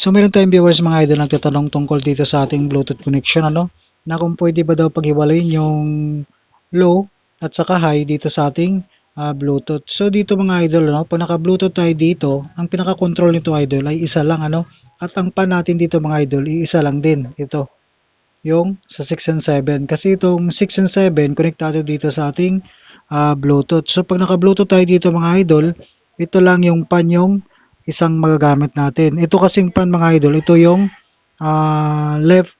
So meron tayong viewers mga idol nagtatanong tungkol dito sa ating Bluetooth connection ano, na kung pwede ba daw paghiwalayin yung low at saka high dito sa ating ah, Bluetooth. So dito mga idol ano, pag naka-Bluetooth tayo dito, ang pinaka-control nito idol ay isa lang ano. At ang pan natin dito mga idol, iisa lang din ito. Yung sa 6 and 7 kasi itong 6 and 7 konektado dito sa ating ah, Bluetooth. So pag naka-Bluetooth tayo dito mga idol, ito lang yung pan yung isang magagamit natin. Ito kasing pan mga idol, ito yung ah, left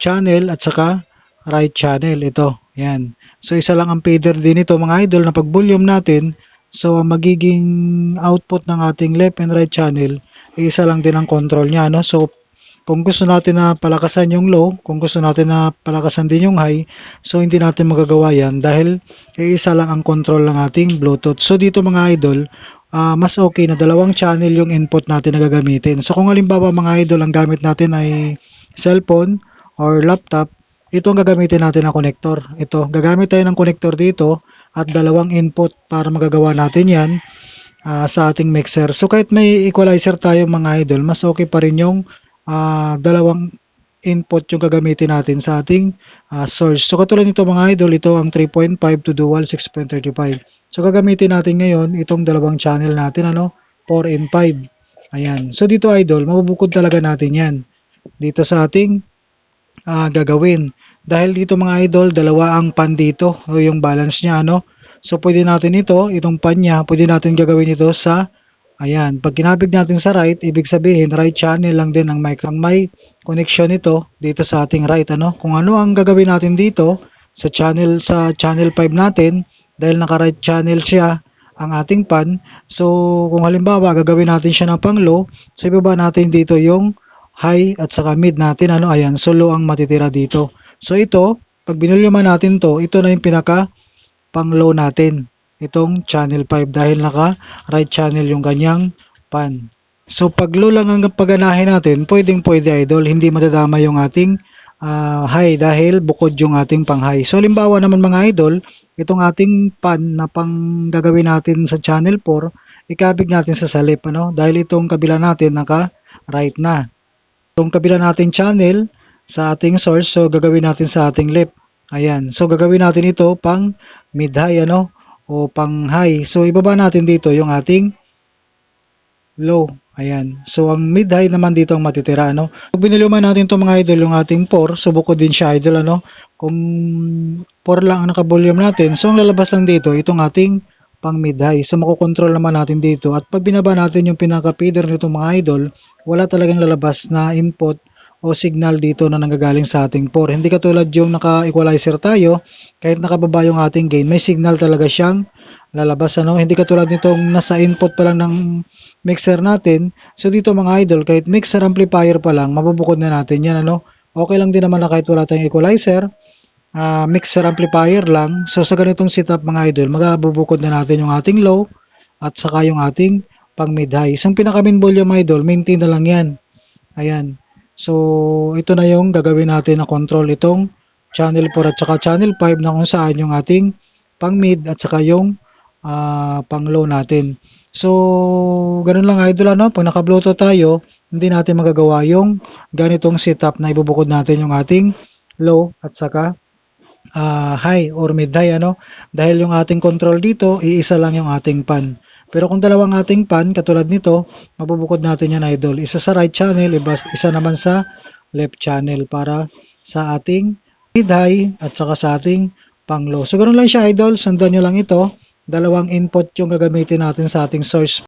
channel at saka right channel. Ito, yan. So isa lang ang fader din ito mga idol na pag volume natin, so ang magiging output ng ating left and right channel, isa lang din ang control niya. No? So kung gusto natin na palakasan yung low, kung gusto natin na palakasan din yung high, so hindi natin magagawa yan dahil eh, isa lang ang control ng ating Bluetooth. So dito mga idol, ah, mas okay na dalawang channel yung input natin na gagamitin. So kung halimbawa mga idol, ang gamit natin ay cellphone or laptop, ito ang gagamitin natin na connector. Ito, gagamit tayo ng connector dito at dalawang input para magagawa natin yan ah, sa ating mixer. So kahit may equalizer tayo mga idol, mas okay pa rin yung ah, dalawang input yung gagamitin natin sa ating ah, source. So katulad nito mga idol, ito ang 3.5 to dual 6.35. So gagamitin natin ngayon itong dalawang channel natin ano, 4 and 5. Ayan. So dito idol, mabubukod talaga natin 'yan dito sa ating ah, gagawin. Dahil dito mga idol, dalawa ang pan dito, o yung balance niya ano. So pwede natin ito, itong pan niya, pwede natin gagawin ito sa ayan, pag kinabig natin sa right, ibig sabihin right channel lang din ang mic. Ang may connection ito dito sa ating right ano. Kung ano ang gagawin natin dito sa channel sa channel 5 natin dahil naka right channel siya ang ating pan. So kung halimbawa gagawin natin siya ng pang low, so ibaba natin dito yung high at saka mid natin ano ayan so low ang matitira dito. So ito, pag binulyuman natin to, ito na yung pinaka pang low natin. Itong channel 5 dahil naka right channel yung kanyang pan. So pag low lang ang paganahin natin, pwedeng pwede idol, hindi madadama yung ating ah, high dahil bukod yung ating pang high. So halimbawa naman mga idol, itong ating pan na pang gagawin natin sa channel 4, ikabig natin sa salip ano dahil itong kabila natin naka right na. Itong kabila natin channel sa ating source, so gagawin natin sa ating left. Ayan. So gagawin natin ito pang mid high ano o pang high. So ibaba natin dito yung ating low. Ayan. So ang mid high naman dito ang matitira ano. Pag biniluman natin to mga idol yung ating 4, so bukod din siya idol ano. Kung 4 lang ang naka-volume natin, so ang lalabas lang dito itong ating pang mid high. So makokontrol naman natin dito at pag binaba natin yung pinaka feeder nitong mga idol, wala talagang lalabas na input o signal dito na nanggagaling sa ating 4. Hindi katulad yung naka-equalizer tayo, kahit nakababa yung ating gain, may signal talaga siyang lalabas. Ano? Hindi katulad nitong nasa input pa lang ng mixer natin. So dito mga idol, kahit mixer amplifier pa lang, mabubukod na natin yan. Ano? Okay lang din naman na kahit wala tayong equalizer, ah, mixer amplifier lang. So sa ganitong setup mga idol, magabubukod na natin yung ating low at saka yung ating pang mid high. So pinaka main volume idol, maintain na lang yan. Ayan. So, ito na yung gagawin natin na control itong channel 4 at saka channel 5 na kung saan yung ating pang mid at saka yung ah, pang low natin. So, ganun lang idol ano, pag naka-bluetooth tayo, hindi natin magagawa yung ganitong setup na ibubukod natin yung ating low at saka ah, high or mid high ano? Dahil yung ating control dito iisa lang yung ating pan. Pero kung dalawang ating pan katulad nito mabubukod natin yan idol. Isa sa right channel iba, isa naman sa left channel para sa ating mid high at saka sa ating pang low so ganoon lang siya idol. Sundan nyo lang ito dalawang input yung gagamitin natin sa ating source